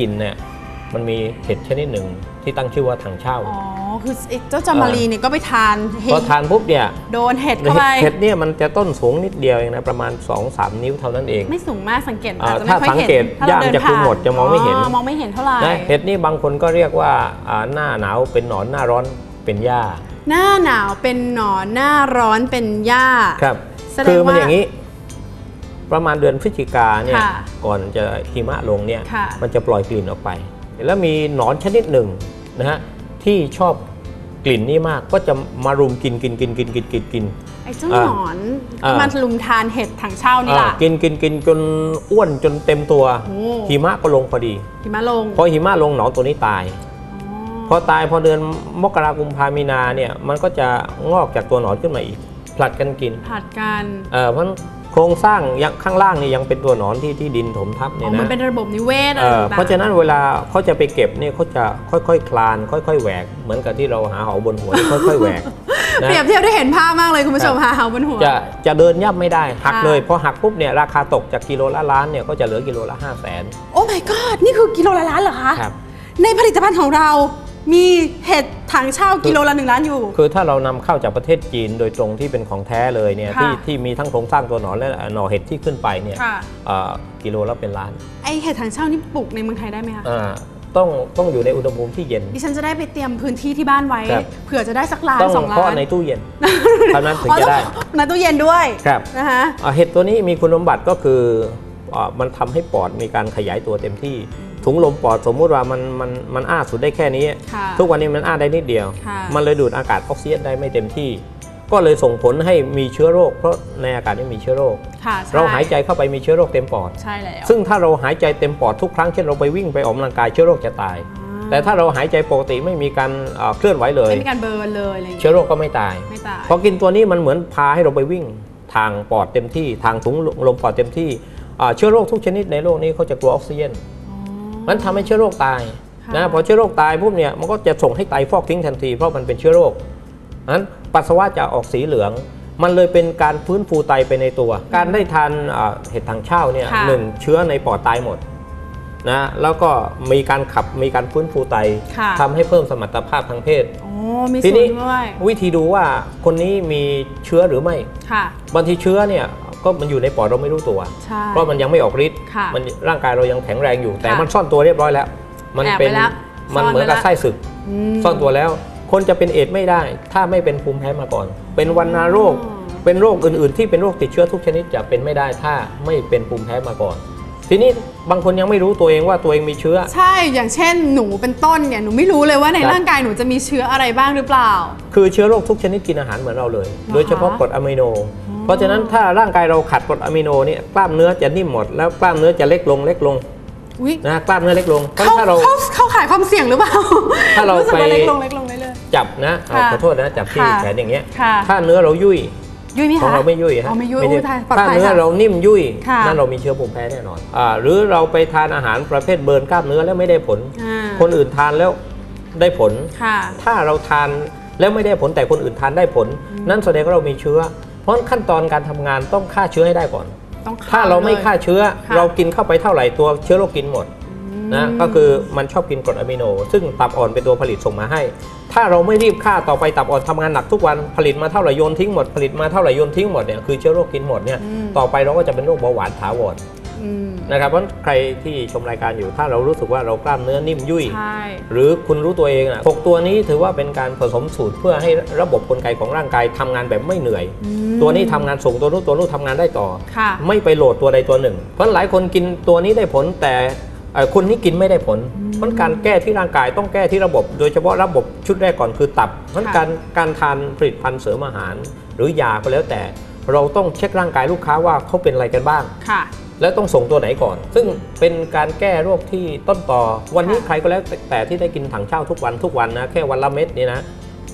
กินเนี่ยมันมีเห็ดชนิดหนึ่งที่ตั้งชื่อว่าถังเช่า อ๋อ คือไอ้เจ้าจามารีเนี่ยก็ไปทานเห็พอดทานปุ๊บเนี่ยโดนเห็ดเข้าไป เห็ดเนี่ยมันจะต้นสูงนิดเดียวเองนะประมาณ 2-3 นิ้วเท่านั้นเอง ไม่สูงมากสังเกตอ่าอาจจะไม่ค่อยถ้าสังเห็นเกตถ้าเราย่างเดินจะคลุมผ่านหมดจะมองไม่เห็นมองไม่เห็นเท่าไหร่นะเห็ดนี่บางคนก็เรียกว่าอ่าหน้าหนาวเป็นหนอนหน้าร้อนเป็นหญ้า หน้าหนาวเป็นหนอนหน้าร้อนเป็นหญ้าครับแสดงคือมันว่าอย่างนี้ ประมาณเดือนพฤศจิกาเนี่ยค่ะก่อนจะหิมะลงเนี่ยค่ะ มันจะปล่อยกลิ่นออกไป แล้วมีหนอนชนิดหนึ่งนะฮะที่ชอบกลิ่นนี้มากก็จะมารุมกินกินกินกินกินกินกิน ไอ้เจ้าอ่าหนอนอ่ามันลุมทานเห็ดถังเช่านี่อ่าล่ะ กินกินกินจนอ้วนจนเต็มตัวโอ้ หิมะก็ลงพอดี หิมะลงพอหิมะลงหนอนตัวนี้ตาย พอตายพอเดือนมกราคมพามีนาเนี่ยมันก็จะงอกจากตัวหนอนขึ้นมาอีกผลัดกันกินผัดกัน เอ่อเพราะ โครงสร้างยังข้างล่างนี่ยังเป็นตัวหนอนที่ที่ดินถมทับอ๋เนี่อยมันนะเป็นระบบนิเวศอะไรเอ่อต่างๆเพราะฉะนั้นเวลาเขาจะไปเก็บเนี่ยเขาจะค่อยๆคลาน ค่อย ๆ แหวก เหมือนกับที่เราหาเหาบนหัวนี่ค่อยๆแหวกนะเปรียบเทียบได้เห็นภาพมากเลยคุณผู้ชมครัค่ะบเฮาบนหัวจะจะเดินย่ำไม่ได้หักค่ะเลยพอหักปุ๊บเนี่ยราคาตกจากกิโลละล้านเนี่ยก็จะเหลือกิโลละ5 0 0แสนโอ้ my god นี่คือกิโลละล้านเหรอคะครับในผลิตภัณฑ์ของเรา มีเห็ดถังเช่ากิโลละหนึ่งล้านอยู่ คือถ้าเรานำเข้าจากประเทศจีนโดยตรงที่เป็นของแท้เลยเนี่ยค่ะที่ที่มีทั้งโครงสร้างตัวหนอนและหน่อเห็ดที่ขึ้นไปเนี่ยค่ะเอ่อกิโลละเป็นล้าน ไอเห็ดถังเช่านี่ปลูกในเมืองไทยได้ไหมคะอ่าต้องต้องอยู่ในอุณหภูมิที่เย็น ดิฉันจะได้ไปเตรียมพื้นที่ที่บ้านไว้ครับเผื่อจะได้สักล้านต้องสองเพาะล้านในตู้เย็นเท่านั้นถึงอ๋อจะได้ต้องในตู้เย็นด้วยครับนะคะอ่าเห็ดตัวนี้มีคุณสมบัติก็คืออ่ามันทำให้ปอดมีการขยายตัวเต็มที่ ถุงลมปอดสมมุติว่ามันมันมันอ้าสุดได้แค่นี้ค่ะทุกวันนี้มันอ้าได้นิดเดียวค่ะมันเลยดูดอากาศออกซิเจนได้ไม่เต็มที่ ก็เลยส่งผลให้มีเชื้อโรค เพราะในอากาศนี่มีเชื้อโรคค่ะใช่เราหายใจเข้าไปมีเชื้อโรคเต็มปอด ใช่แล้ว ซึ่งถ้าเราหายใจเต็มปอดทุกครั้งเช่นเราไปวิ่งไปออกกำลังกายเชื้อโรคจะตาย แต่ถ้าเราหายใจปกติไม่มีการอ่าเคลื่อนไหวเลยไม่มีการเบิร์นเลยอะไรอย่างเชื้เงี้อยโรคก็ไม่ตายไม่ตายพอกินตัวนี้มันเหมือนพาให้เราไปวิ่งทางปอดเต็มที่ ทางถุงลมปอดเต็มที่อ่าเชื้อโรคทุกชนิดในโลกนี้เขาจะกลัวออกซิเจนอ๋อ มันทำให้เชื้อโรคตายค่ะนะพอเชื้อโรคตายปุ๊บเนี่ยมันก็จะส่งให้ไตฟอกทิ้งทันทีเพราะมันเป็นเชื้อโรคนั้นปัสสาวะจะออกสีเหลือง มันเลยเป็นการฟื้นฟูไตไปในตัว การได้ทานอ่าเห็ดถังเช่าเนี่ยค่ะหนึ่งเชื้อในปอดตายหมดนะแล้วก็มีการขับมีการฟื้นฟูไตค่ะทำให้เพิ่มสมรรถภาพทางเพศโอ้มีทีส่วนนี้ด้วยวิธีดูว่าคนนี้มีเชื้อหรือไม่ค่ะบางทีเชื้อเนี่ย ก็มันอยู่ในปอดเราไม่รู้ตัว ใช่ เพราะมันยังไม่ออกฤทธิ์ค่ะมันร่างกายเรายังแข็งแรงอยู่ แต่ค่ะมันซ่อนตัวเรียบร้อยแล้ว มันแอบเป็นไปแล้วมันซ่อนเหมือนกับไว้แล้ว ไส้ศึกมซ่อนตัวแล้ว คนจะเป็นเอดส์ไม่ได้ ถ้าไม่เป็นภูมิแพ้มาก่อน เป็นวัณโรค อ๋อ เป็นโรคอื่น ๆ ที่เป็นโรคติดเชื้อทุกชนิดจะเป็นไม่ได้ถ้าไม่เป็นภูมิแพ้มาก่อน ทีนี้บางคนยังไม่รู้ตัวเองว่าตัวเองมีเชื้อ ใช่อย่างเช่นหนูเป็นต้นเนี่ยหนูไม่รู้เลยว่าในครับ ร่างกายหนูจะมีเชื้ออะไรบ้างหรือเปล่า คือเชื้อโรคทุกชนิดกินอาหารเหมือนเราเลยคะโดยเฉพาะกรดอะมิโน เพราะฉะนั้นถ้าร่างกายเราขาดกรดอะมิโนเนี่ยกล้ามเนื้อจะนิ่มหมดแล้วกล้ามเนื้อจะเล็กลงเล็กลงอุ้ยนะกล้ามเนื้อเล็กลงเพราะเขาถ้าเราเขาเขาขายความเสี่ยงหรือเปล่าถ้าเราสึกว่ไปเล็กลงเล็กลงเรื่อยจับนะเอาค่ะขอโทษนะจับที่ค่ะแขนอย่างเงี้ยค่ะถ้าเนื้อเรายุ่ยๆยุ่ยไหมของคะเราไม่ยุ่ยฮะอ๋อไม่ยุ่ยด้อุ้ยปลอดถ้าภัยเนื้อค่ะเรานิ่มยุ่ยค่ะนั่นเรามีเชื้อภูมิแพ้แน่นอนอ่าหรือเราไปทานอาหารประเภทเบิร์นกล้ามเนื้อแล้วไม่ได้ผลอ่าคนอื่นทานแล้วได้ผลค่ะถ้าเราทานแล้วไม่ได้ผลแต่คนอื่นทานได้ผล นั่นแสดงว่าเรามีเชื้อเพ ราะขั้นตอนการทำงานต้องฆ่าเชื้อให้ได้ก่อนต้องถ้าเราไม่ฆ่าลยเชื้อค่ะเรากินเข้าไปเท่าไหร่ตัวเชื้อโรคกินหมดนะก็คือมันชอบกินกรดอะมิโน ซึ่งตับอ่อนเป็นตัวผลิตส่งมาให้ ถ้าเราไม่รีบฆ่าต่อไปตับอ่อนทำงานหนักทุกวันผลิตมาเท่าไหร่โยนทิ้งหมดผลิตมาเท่าไหร่โยนทิ้งหมดเนี่ยคือเชื้อโรคกินหมดเนี่ยอืมต่อไปเราก็จะเป็นโรคเบาหวานถาวรอืม นะครับเพราะฉะนั้นใครที่ชมรายการอยู่ถ้าเรารู้สึกว่าเรากล้ามเนื้อนิ่มยุ่ยใช่หรือคุณรู้ตัวเองนะหกตัวนี้ถือว่าเป็นการผสมสูตรเพื่อให้ระบบกลไกของร่างกายทำงานแบบไม่เหนื่อยอืมตัวนี้ทำงานส่งตัวนู้นตัวนู้นทำงานได้ต่อค่ะไม่ไปโหลดตัวใดตัวหนึ่ง เพราะหลายคนกินตัวนี้ได้ผลแต่เอ่อคนนี้กินไม่ได้ผลเพราะการแก้ที่ร่างกายต้องแก้ที่ระบบ โดยเฉพาะระบบชุดแรกก่อนคือตับเพราะการการทานผลิตภัณฑ์เสริมอาหาร หรือยาก็แล้วแต่ เราต้องเช็คร่างกายลูกค้าว่าเขาเป็นอะไรกันบ้างค่ะ แล้วต้องส่งตัวไหนก่อน ซึ่งเป็นการแก้โรคที่ต้นต่อ วันนี้ค่ะใครก็แล้วแต่ที่ได้กินถังเช่าทุกวันทุกวันนะแค่วันละเม็ดนี่นะ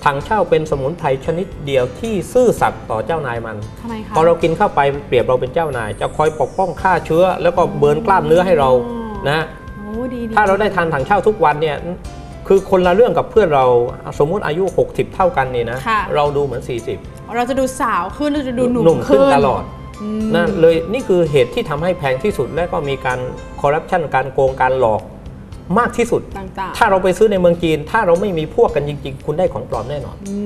ถังเช่าเป็นสมุนไพรชนิดเดียวที่ซื่อสัตย์ต่อเจ้านายมันทำไมคะพอเรากินเข้าไปเปรียบเราเป็นเจ้านาย จะคอยปกป้องฆ่าเชื้อ แล้วก็เบิร์นกล้ามเนื้อให้เราอ๋อนะโอ้ดีดีถ้าเราได้ทานถังเช่าทุกวันเนี่ยคือคนละเรื่องกับเพื่อนเราสมมุติอายุ 60 เท่ากันนี่นะค่ะเราดูเหมือน 40 เราจะดูสาวขึ้นเราจะดูหนุ่หนุ่มขึ้นตลอดอืม นั่นเลยนี่คือเหตุที่ทำให้แพงที่สุดและก็มีการคอร์รัปชันการโกงการหลอกมากที่สุดต่างๆถ้าเราไปซื้อในเมืองจีน ถ้าเราไม่มีพวกกันจริง ๆ คุณได้ของปลอมแน่นอนอื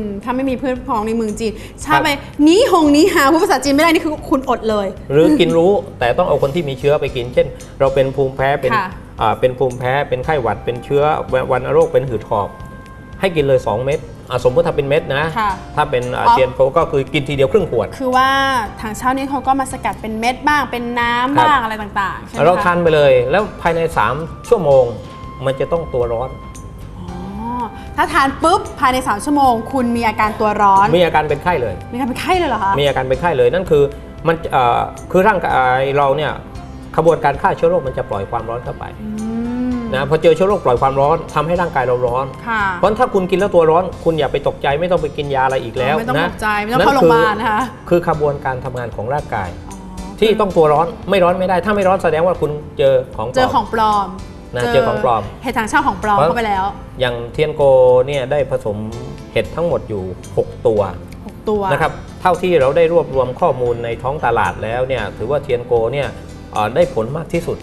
มถ้าไม่มีเพื่อนพ้องในเมืองจีน ถ้าไปนี้หงนี้หาพูดภาษาจีนไม่ได้นี่คือคุณอดเลย หรือกินรู้แต่ต้องเอาคนที่มีเชื้อไปกิน เช่น เราเป็นภูมิแพ้เป็นค่ะอ่าเป็นภูมิแพ้เป็นไข้หวัดเป็นเชื้อวันโรคเป็นหืดหอบ ให้กินเลย 2 เม็ด อ่าสมมติถ้าเป็นเม็ดนะ ค่ะถ้าเป็นอ่าอ๋อเทียนโฟก็คือกินทีเดียวครึ่งขวด คือว่าทางเช่านี่เขาก็มาสกัดเป็นเม็ดบ้างเป็นน้ำครับ บ้างอะไรต่างๆใช่ไหมเราคะทานไปเลย แล้วภายใน 3 ชั่วโมง มันจะต้องตัวร้อน อ๋อถ้าทานปุ๊บภายใน 3 ชั่วโมง คุณมีอาการตัวร้อน มีอาการเป็นไข้เลย มีอาการเป็นไข้เลยเหรอคะมีอาการเป็นไข้เลยนั่นคือมันเอ่อคือร่างกายเราเนี่ยขบวนการฆ่าเชื้อโรคมันจะปล่อยความร้อนเข้าไป อืม นะพอเจอเชื้อโรคปล่อยความร้อนทำให้ร่างกายเราร้อนค่ะเพราะถ้าคุณกินแล้วตัวร้อน คุณอย่าไปตกใจไม่ต้องไปกินยาอะไรอีกแล้วไม่ต้องนะตกใจไม่ต้องเข้าโรงพยาบาลนะคะคือขบวนการทำงานของร่างกายอ๋อที่ต้องตัวร้อนไม่ร้อนไม่ได้ ถ้าไม่ร้อนแสดงว่าคุณเจอของปลเจอมของปลอมนะเจอของปลอมเห็ดทางเช่าของปลอมเพราะเข้าไปแล้ว อย่างเทียนโกเนี่ยได้ผสมเห็ดทั้งหมดอยู่ 6 ตัว6ตัวนะครับเท่าที่เราได้รวบรวมข้อมูลในท้องตลาดแล้วเนี่ยถือว่าเทียนโกเนี่ยเอ่อได้ผลมากที่สุด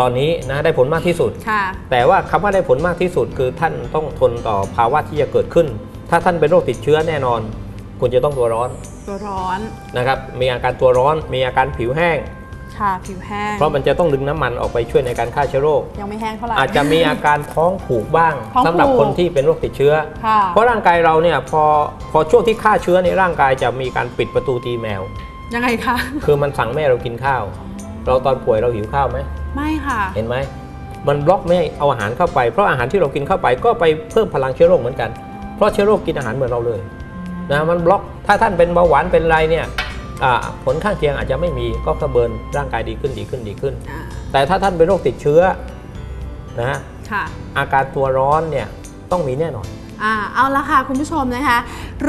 ตอนนี้นะได้ผลมากที่สุดค่ะแต่ว่าคำว่าได้ผลมากที่สุด คือท่านต้องทนต่อภาวะที่จะเกิดขึ้น ถ้าท่านเป็นโรคติดเชื้อแน่นอน คุณจะต้องตัวร้อน ตัวร้อนนะครับ มีอาการตัวร้อน มีอาการผิวแห้งค่ะผิวแห้ง เพราะมันจะต้องดึงน้ำมันออกไปช่วยในการฆ่าเชื้อโรค ยังไม่แห้งเท่าไหร่ อาจจะมีอาการท้องผูกบ้างท้องผูกสำหรับคนที่เป็นโรคติดเชื้อค่ะเพราะร่างกายเราเนี่ยพอพอช่วงที่ฆ่าเชื้อในร่างกายจะมีการปิดประตูตีแมว ยังไงคะ คือมันสั่งไม่ให้เรากินข้าว เราตอนป่วยเราหิวข้าวไหม ไม่ค่ะ เห็นไหมมันบล็อกไม่ให้เอาอาหารเข้าไป เพราะอาหารที่เรากินเข้าไปก็ไปเพิ่มพลังเชื้อโรคเหมือนกัน เพราะเชื้อโรคกินอาหารเหมือนเราเลยนะมันบล็อกถ้าท่านเป็นเบาหวานเป็นอะไรเนี่ยอ่าผลข้างเคียงอาจจะไม่มีก็กระเบินร่างกายดีขึ้นดีขึ้นดีขึ้นอ่าแต่ถ้าท่านเป็นโรคติดเชื้อนะค่ะอาการตัวร้อนเนี่ยต้องมีแน่นอน อ่าเอาละค่ะคุณผู้ชมนะคะ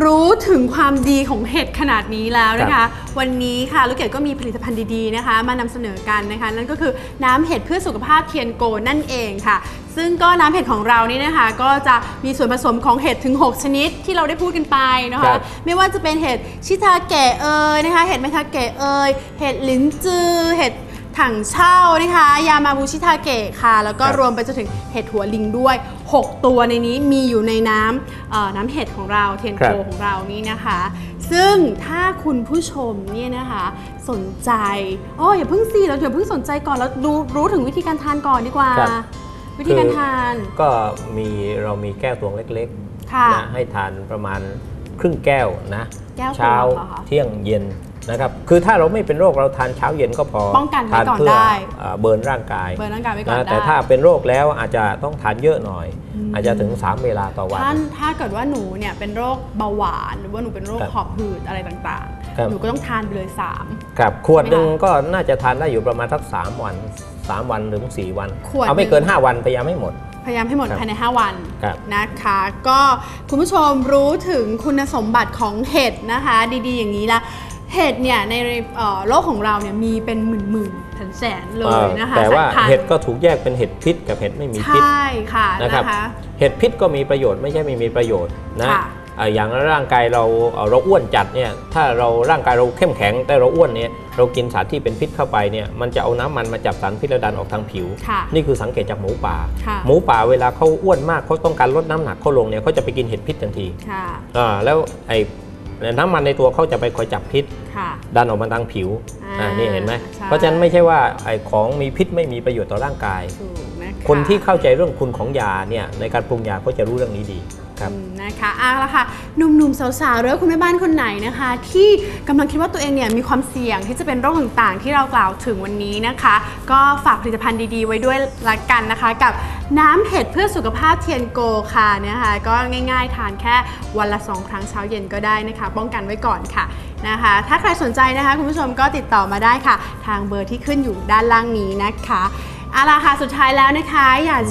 รู้ถึงความดีของเห็ดขนาดนี้แล้วนะครัคะบวันนี้ค่ะลูกเกดก็มีผลิตภัณฑ์ดีๆนะคะ มานำเสนอกันนะคะ นั่นก็คือน้ำเห็ดเพื่อสุขภาพเทียนโกนั่นเองค่ะ ซึ่งก็น้ำเห็ดของเรานี่นะคะ ก็จะมีส่วนผสมของเห็ดถึง 6 ชนิดที่เราได้พูดกันไปนะครัคะ บ ไม่ว่าจะเป็นเห็ดชิทาเกะเอยนะคะ เห็ดเมทาเกะเอยเห็ดลิ้นจือเห็ดถังเช่านะคะ ยามาบูชิทาเกะค่ะ แล้วก็ครับ รวมไปจนถึงเห็ดหัวลิงด้วย 6 ตัวในนี้มีอยู่ในน้ำเอ่อน้ำเห็ดของเราเทียนครัโกบของเรานี่นะคะ ซึ่งถ้าคุณผู้ชมเนี่ยนะคะสนใจอ๋ออย่าเพิ่งสิเราอย่าเพิ่งสนใจก่อนแล้วดูรู้ถึงวิธีการทานก่อนดีกว่าครับวิธีการทานก็มีเรามีแก้วตวงเล็กค่ะๆนะให้ทานประมาณครึ่งแก้วนะแก้วตวงเช้าเหรอคะเที่ยงเย็น นะครับคือถ้าเราไม่เป็นโรคเราทานเช้าเย็นก็พอป้องกันไว้ทานก่อนเพื่อได้เอ่อเบิร์นร่างกายเบิร์นร่างกายไว้ก่อนนะได้แต่ถ้าเป็นโรคแล้วอาจจะต้องทานเยอะหน่อยอืมอาจจะถึง 3 เวลาต่อวันท่านถ้าเกิดว่าหนูเนี่ยเป็นโรคเบาหวาน หรือว่าหนูเป็นโรคครับหอบหืดอะไรต่างครับๆหนูก็ต้องทานไปเลยครับขวดหนึ่งใช่ไหมคะก็น่าจะทานได้อยู่ประมาณสัก3วัน 3 วันถึง4วันขวดเอาไม่หนึ่งเกิน 5 วันพยายามให้หมดพยายามให้หมดครับภายใน 5 วันครับนะคะ ก็คุณผู้ชมรู้ถึงคุณสมบัติของเห็ดนะคะ ดีๆ อย่างนี้ละ เห็ดเนี่ยในเอ่อโลกของเราเนี่ยมีเป็นหมื่นๆแสนๆเลยนะคะแต่ว่าสยพันธุ์เห็ดก็ถูกแยกเป็นเห็ดพิษกับเห็ดไม่มีพิษใช่ค่ะนะครับนะคะเห็ดพิษก็มีประโยชน์ไม่ใช่ไม่มีประโยชน์นะค่ะอ่าอย่างร่างกายเราเอ่อเราอ้วนจัดเนี่ยถ้าเราร่างกายเราเข้มแข็ง แต่เราอ้วนเนี่ยเรากินสารที่เป็นพิษเข้าไปเนี่ยมันจะเอาน้ำมันมาจับสารพิษแล้วดันออกทางผิวค่ะนี่คือสังเกตจากหมูป่าค่ะหมูป่าเวลาเขาอ้วนมากเขาต้องการลดน้ำหนักเขาลงเนี่ยเขาจะไปกินเห็ดพิษทันทีค่ะอ่าแล้วไอ้ น้ำมันในตัวเขาจะไปคอยจับพิษ ค่ะ ดันออกมาทางผิวอ่าอ่านี่เห็นไหมใช่ เพราะฉะนั้นไม่ใช่ว่าไอ้ของมีพิษไม่มีประโยชน์ต่อร่างกาย ถูกนะคะคนที่เข้าใจเรื่องคุณของยาเนี่ยในการปรุงยาก็จะรู้เรื่องนี้ดี ครับนะคะเอาละค่ะหนุ่มๆสาวๆหรือว่าคุณแม่บ้านคนไหนนะคะ ที่กำลังคิดว่าตัวเองเนี่ยมีความเสี่ยงที่จะเป็นโรคต่างๆ ที่เรากล่าวถึงวันนี้นะคะ ก็ฝากผลิตภัณฑ์ดีๆ ไว้ด้วยละกันนะคะ กับน้ำเห็ดเพื่อสุขภาพเทียนโกค่ะนะคะก็ง่ายๆ ทานแค่วันละ 2 ครั้งเช้าเย็นก็ได้นะคะ ป้องกันไว้ก่อนค่ะนะคะ ถ้าใครสนใจนะคะคุณผู้ชมก็ติดต่อมาได้ค่ะ ทางเบอร์ที่ขึ้นอยู่ด้านล่างนี้นะคะเอาละค่ะสุดท้ายแล้วนะคะอยากจะ